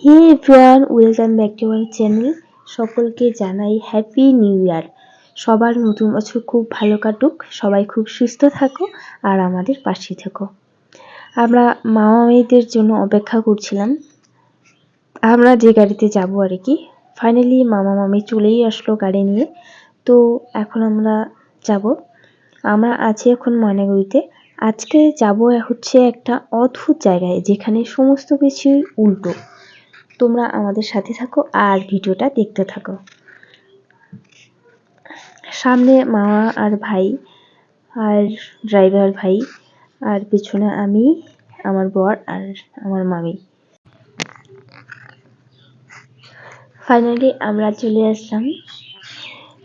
Hey everyone, welcome back to our channel. সকলকে জানাই happy new year. সবার নতুন বছর খুব ভালো কাটুক, সবাই খুব সুস্থ থাকো আর আমাদের পাশে থেকো। আমরা মামা মেয়েদের জন্য অপেক্ষা করছিলাম। আমরা যে গাড়িতে যাব আর কি। ফাইনালি মামা, মামি চলেই আসলো গাড়ি নিয়ে। তো এখন আমরা যাব। আমরা আছি এখন ময়নাগুড়িতে। আজকে যাব হচ্ছে একটা অদ্ভুত জায়গায়, যেখানে সমস্ত কিছুই উল্টো। তোমরা আমাদের সাথে থাকো আর ভিডিওটা দেখতে থাকো। সামনে মামা আর ভাই আর ড্রাইভার ভাই আর পিছনে আমি, আমার বর আর আমার মামি। ফাইনালি আমরা চলে আসলাম।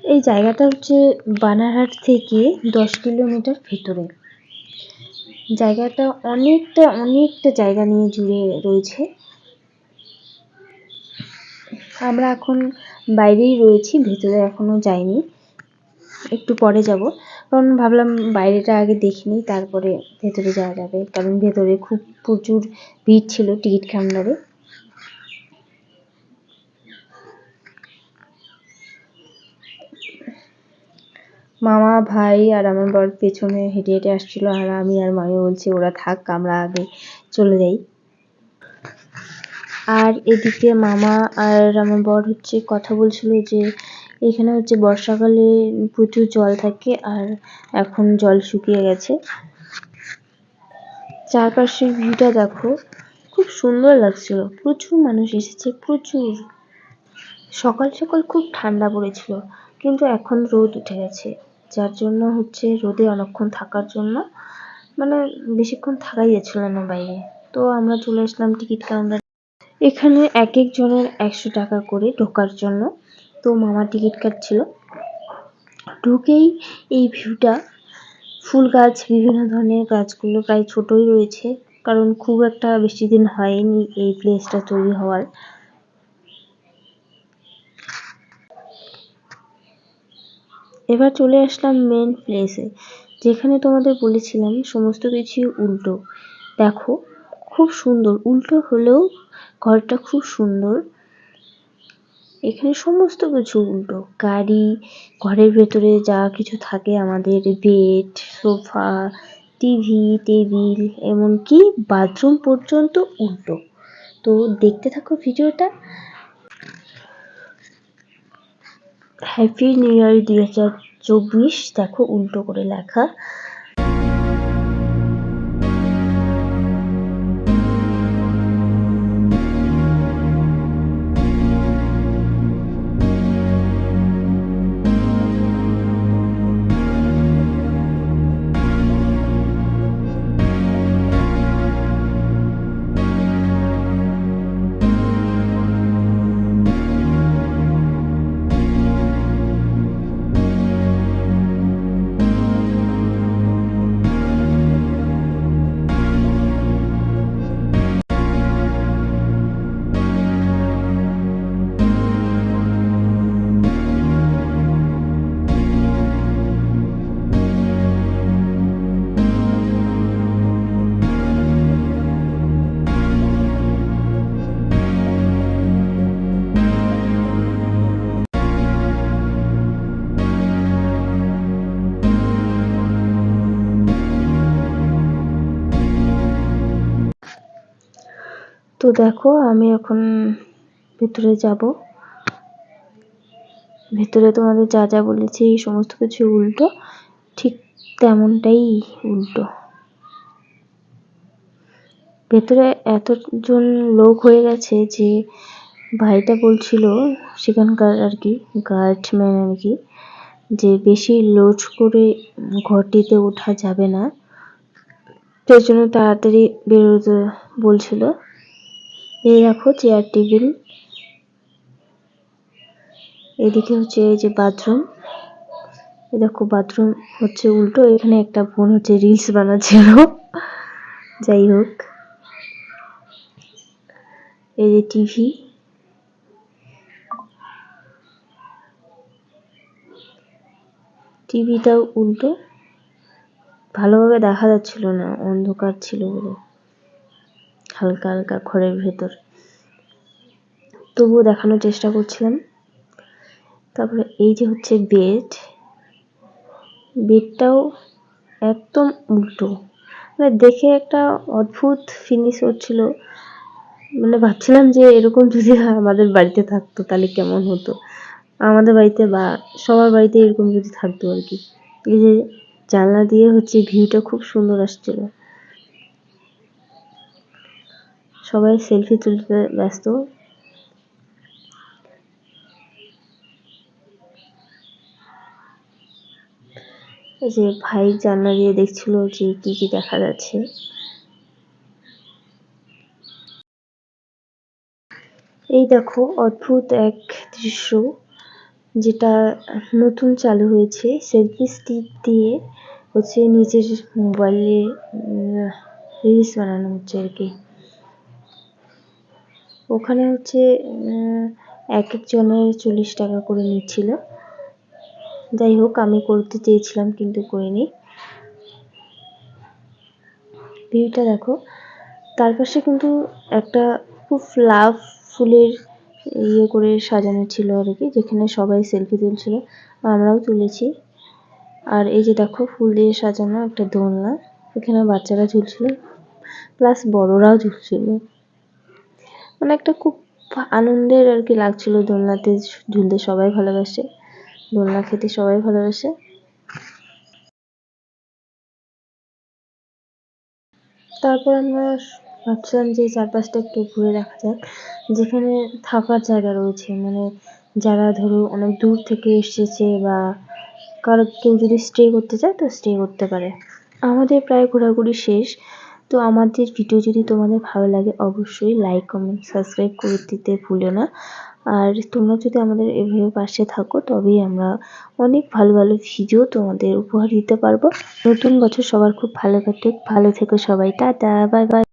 এই জায়গাটা হচ্ছে বানারহাট থেকে দশ কিলোমিটার ভেতরে। জায়গাটা অনেকটা অনেকটা জায়গা নিয়ে জুড়ে রয়েছে। আমরা এখন বাইরেই রয়েছি, ভেতরে এখনও যাইনি। একটু পরে যাব। কারণ ভাবলাম বাইরেটা আগে দেখিনি তারপরে ভেতরে যাওয়া যাবে। কারণ ভেতরে খুব প্রচুর ভিড় ছিল টিকিট কাউন্টারে। মামা, ভাই আর আমার বর পেছনে হেঁটে হেঁটে আসছিল আর আমি আর মামি বলছি, ওরা থাক, আমরা আগে চলে যাই। আর এদিকে মামা আর আমার বর হচ্ছে কথা বলছিল যে এখানে হচ্ছে বর্ষাকালে প্রচুর জল থাকে আর এখন জল শুকিয়ে গেছে। চারপাশের ভিউটা দেখো, খুব সুন্দর লাগছিল। প্রচুর মানুষ এসেছে, প্রচুর। সকাল সকাল খুব ঠান্ডা পড়েছিল, কিন্তু এখন রোদ উঠে গেছে। যার জন্য হচ্ছে রোদে অনেকক্ষণ থাকার জন্য মানে বেশিক্ষণ থাকাই যাচ্ছিল না বাইরে। তো আমরা চলে আসলাম টিকিট কাউন্টার। এখানে এক এক জনের একশো টাকা করে ঢোকার জন্য। তো মামা টিকিট কাটছিল। ঢুকেই এই ভিউটা, ফুল গাছ, বিভিন্ন ধরনের গাছগুলো প্রায় ছোটই রয়েছে, কারণ খুব একটা বেশি দিন হয়নি এই প্লেসটা তৈরি হওয়ার। এবার চলে আসলাম মেন প্লেসে যেখানে তোমাদের বলেছিলাম সমস্ত কিছু উল্টো। দেখো খুব সুন্দর। উল্টো হলেও ঘরটা খুব সুন্দর। এখানে সমস্ত কিছু উল্টো। গাড়ি, ঘরের ভেতরে যা কিছু থাকে আমাদের বেড সোফা টিভি টেবিল এমনকি বাথরুম পর্যন্ত উল্টো। তো দেখতে থাকো ভিডিওটা। হ্যাপি নিউ ইয়ার দুই হাজার চব্বিশ। দেখো উল্টো করে লেখা। তো দেখো, আমি এখন ভেতরে যাব। ভেতরে তোমাদের যা যা বলেছি, এই সমস্ত কিছু উল্টো, ঠিক তেমনটাই উল্টো। ভেতরে এতজন লোক হয়ে গেছে যে ভাইটা বলছিল সেখানকার আর কি গার্ডম্যান আর কি, যে বেশি লোড করে ঘরটিতে ওঠা যাবে না। সেই জন্য তাড়াতাড়ি বেরোতে বলছিল। এই দেখো চেয়ার টেবিল এদিকে হচ্ছে এই যে বাথরুম এই দেখো বাথরুম হচ্ছে উল্টো, এখানে একটা বোন হচ্ছে রিলস বানাচ্ছিল। যাই হোক। এই যে টিভি টিভিটাও উল্টো। ভালোভাবে দেখা যাচ্ছিল না, অন্ধকার ছিল বলে হালকা হালকা ঘরের ভেতর। তবুও দেখানোর চেষ্টা করছিলাম। তারপরে এই যে হচ্ছে বেড বেডটাও একদম উল্টো। মানে দেখে একটা অদ্ভুত ফিনিশ হচ্ছিল। মানে ভাবছিলাম যে এরকম যদি আমাদের বাড়িতে থাকতো তাহলে কেমন হতো। আমাদের বাড়িতে বা সবার বাড়িতে এরকম যদি থাকতো আর কি। এই যে জানলা দিয়ে হচ্ছে ভিউটা খুব সুন্দর আসছিল। সবাই সেলফি তুলতে ব্যস্ত। যে ভাই জানলা দিয়ে দেখছিল যে কি কি দেখা যাচ্ছে। এই দেখো অদ্ভুত এক দৃশ্য যেটা নতুন চালু হয়েছে। সেলফি স্টিক দিয়ে হচ্ছে নিজের মোবাইলে রিলস বানানো হচ্ছে আর কি। ওখানে হচ্ছে এক একজনের চল্লিশ টাকা করে নিচ্ছিল। যাই হোক, আমি করতে চেয়েছিলাম কিন্তু করিনি। ভিউটা দেখো। তার পাশে কিন্তু একটা খুব লাভ ফুলের ইয়ে করে সাজানো ছিল আর কি, যেখানে সবাই সেলফি তুলছিল। আমরাও তুলেছি। আর এই যে দেখো, ফুল দিয়ে সাজানো একটা দোলনা। এখানে বাচ্চারা ঝুলছিল। প্লাস বড়রাও ঝুলছিল। মানে একটা খুব আনন্দের আর কি লাগছিল দোলনাতে, ঝুলতে সবাই ভালোবাসে, দোলনা খেতে সবাই ভালোবাসে। তারপর আমরা ভাবছিলাম যে চারপাশটা একটু ঘুরে দেখা যাক, যেখানে থাকার জায়গা রয়েছে। মানে যারা ধরো অনেক দূর থেকে এসেছে বা কারও কেউ যদি স্টে করতে চায় তো স্টে করতে পারে। আমাদের প্রায় ঘোরাঘুরি শেষ। তো আমাদের ভিডিও যদি তোমাদের ভালো লাগে, অবশ্যই লাইক কমেন্ট সাবস্ক্রাইব করে দিতে ভুলো না। আর তোমরা যদি আমাদের এভাবে পাশে থাকো, তবেই আমরা অনেক ভালো ভালো ভিডিও তোমাদের উপহার দিতে পারব। নতুন বছর সবার খুব ভালো কাটুক। ভালো থেকো সবাই। Tata bye bye